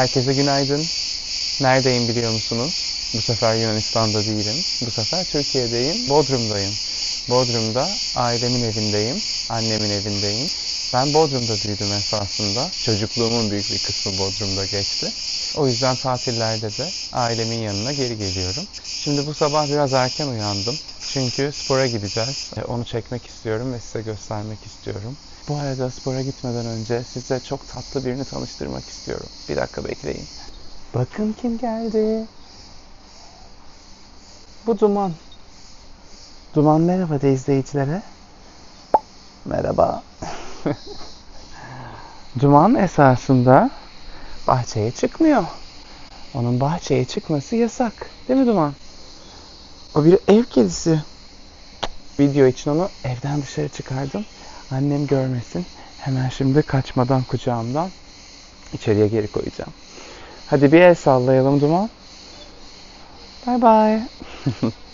Herkese günaydın. Neredeyim biliyor musunuz? Bu sefer Yunanistan'da değilim. Bu sefer Türkiye'deyim. Bodrum'dayım. Bodrum'da ailemin evindeyim. Annemin evindeyim. Ben Bodrum'da büyüdüm esasında. Çocukluğumun büyük bir kısmı Bodrum'da geçti. O yüzden tatillerde de ailemin yanına geri geliyorum. Şimdi bu sabah biraz erken uyandım. Çünkü spora gideceğiz. E, Onu çekmek istiyorum ve size göstermek istiyorum. Bu arada spora gitmeden önce size çok tatlı birini tanıştırmak istiyorum. Bir dakika bekleyin. Bakın kim geldi. Bu Duman. Duman merhaba de izleyicilere. Merhaba. Duman esasında bahçeye çıkmıyor. Onun bahçeye çıkması yasak. Değil mi Duman? O bir ev kedisi. Video için onu evden dışarı çıkardım. Annem görmesin. Hemen şimdi kaçmadan kucağımdan içeriye geri koyacağım. Hadi bir el sallayalım Duman. Bye bye.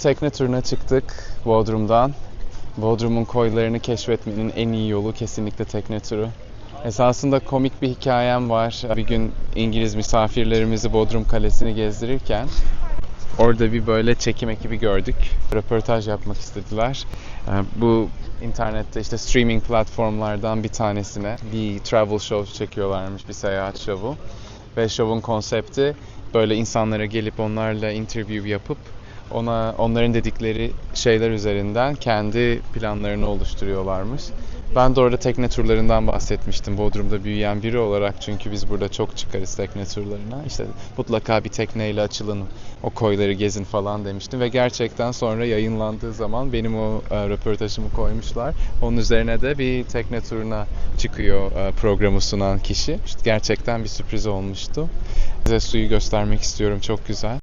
tekne turuna çıktık Bodrum'dan. Bodrum'un koylarını keşfetmenin en iyi yolu kesinlikle tekne turu. Esasında komik bir hikayem var. Bir gün İngiliz misafirlerimizi Bodrum Kalesi'ni gezdirirken orada bir böyle çekim ekibi gördük. Röportaj yapmak istediler. Ee, Bu internette işte streaming platformlardan bir tanesine bir travel show çekiyorlarmış, bir seyahat şovu. Ve şovun konsepti böyle insanlara gelip onlarla interview yapıp ona onların dedikleri şeyler üzerinden kendi planlarını oluşturuyorlarmış. Ben de orada tekne turlarından bahsetmiştim. Bodrum'da büyüyen biri olarak çünkü biz burada çok çıkarız tekne turlarına. İşte mutlaka bir tekneyle açılın, o koyları gezin falan demiştim ve gerçekten sonra yayınlandığı zaman benim o e, röportajımı koymuşlar. Onun üzerine de bir tekne turuna çıkıyor e, programı sunan kişi. İşte gerçekten bir sürpriz olmuştu. Size suyu göstermek istiyorum. Çok güzel.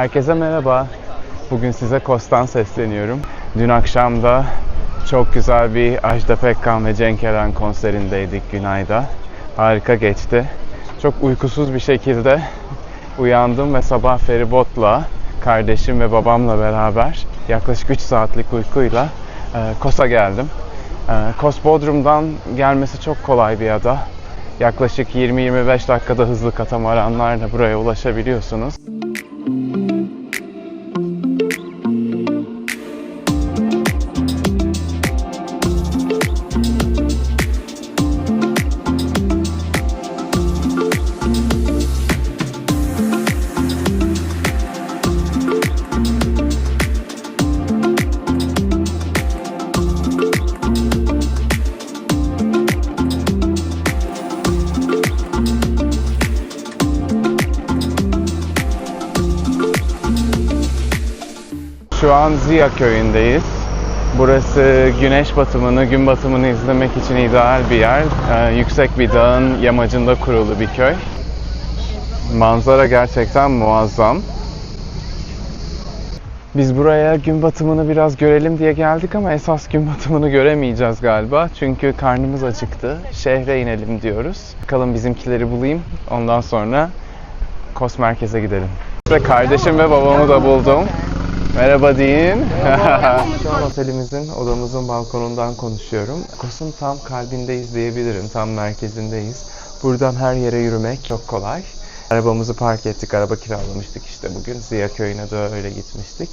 Herkese merhaba. Bugün size Kos'tan sesleniyorum. Dün akşam da çok güzel bir Ajda Pekkan ve Cenk Eren konserindeydik Günay'da. Harika geçti. Çok uykusuz bir şekilde uyandım ve sabah feribotla kardeşim ve babamla beraber yaklaşık 3 saatlik uykuyla e, Kos'a geldim. E, Kos Bodrum'dan gelmesi çok kolay bir ada. Yaklaşık 20-25 dakikada hızlı katamaranlarla buraya ulaşabiliyorsunuz. Şu an Ziya köyündeyiz. Burası güneş batımını, gün batımını izlemek için ideal bir yer. Ee, yüksek bir dağın yamacında kurulu bir köy. Manzara gerçekten muazzam. Biz buraya gün batımını biraz görelim diye geldik ama esas gün batımını göremeyeceğiz galiba. Çünkü karnımız acıktı. Şehre inelim diyoruz. Bakalım bizimkileri bulayım. Ondan sonra Kos merkeze gidelim. İşte kardeşim ve babamı da buldum. Merhaba deyin. Şu an otelimizin, odamızın balkonundan konuşuyorum. Kos'un tam kalbindeyiz diyebilirim, tam merkezindeyiz. Buradan her yere yürümek çok kolay. Arabamızı park ettik, araba kiralamıştık işte bugün. Ziya köyüne de öyle gitmiştik.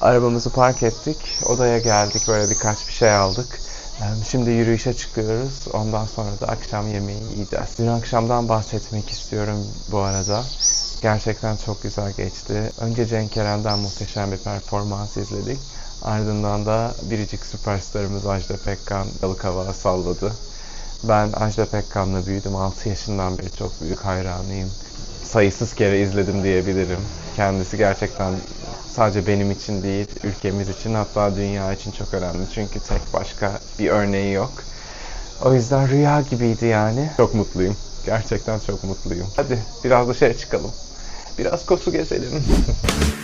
Arabamızı park ettik, odaya geldik, böyle birkaç bir şey aldık. Şimdi yürüyüşe çıkıyoruz. Ondan sonra da akşam yemeği yiyeceğiz. Dün akşamdan bahsetmek istiyorum bu arada. Gerçekten çok güzel geçti. Önce Cenk Eren'den muhteşem bir performans izledik. Ardından da biricik süperstarımız Ajda Pekkan balık hava salladı. Ben Ajda Pekkan'la büyüdüm. 6 yaşından beri çok büyük hayranıyım. Sayısız kere izledim diyebilirim. Kendisi gerçekten sadece benim için değil, ülkemiz için hatta dünya için çok önemli. Çünkü tek başka bir örneği yok. O yüzden rüya gibiydi yani. Çok mutluyum. Gerçekten çok mutluyum. Hadi biraz dışarı çıkalım. Biraz kosu gezelim.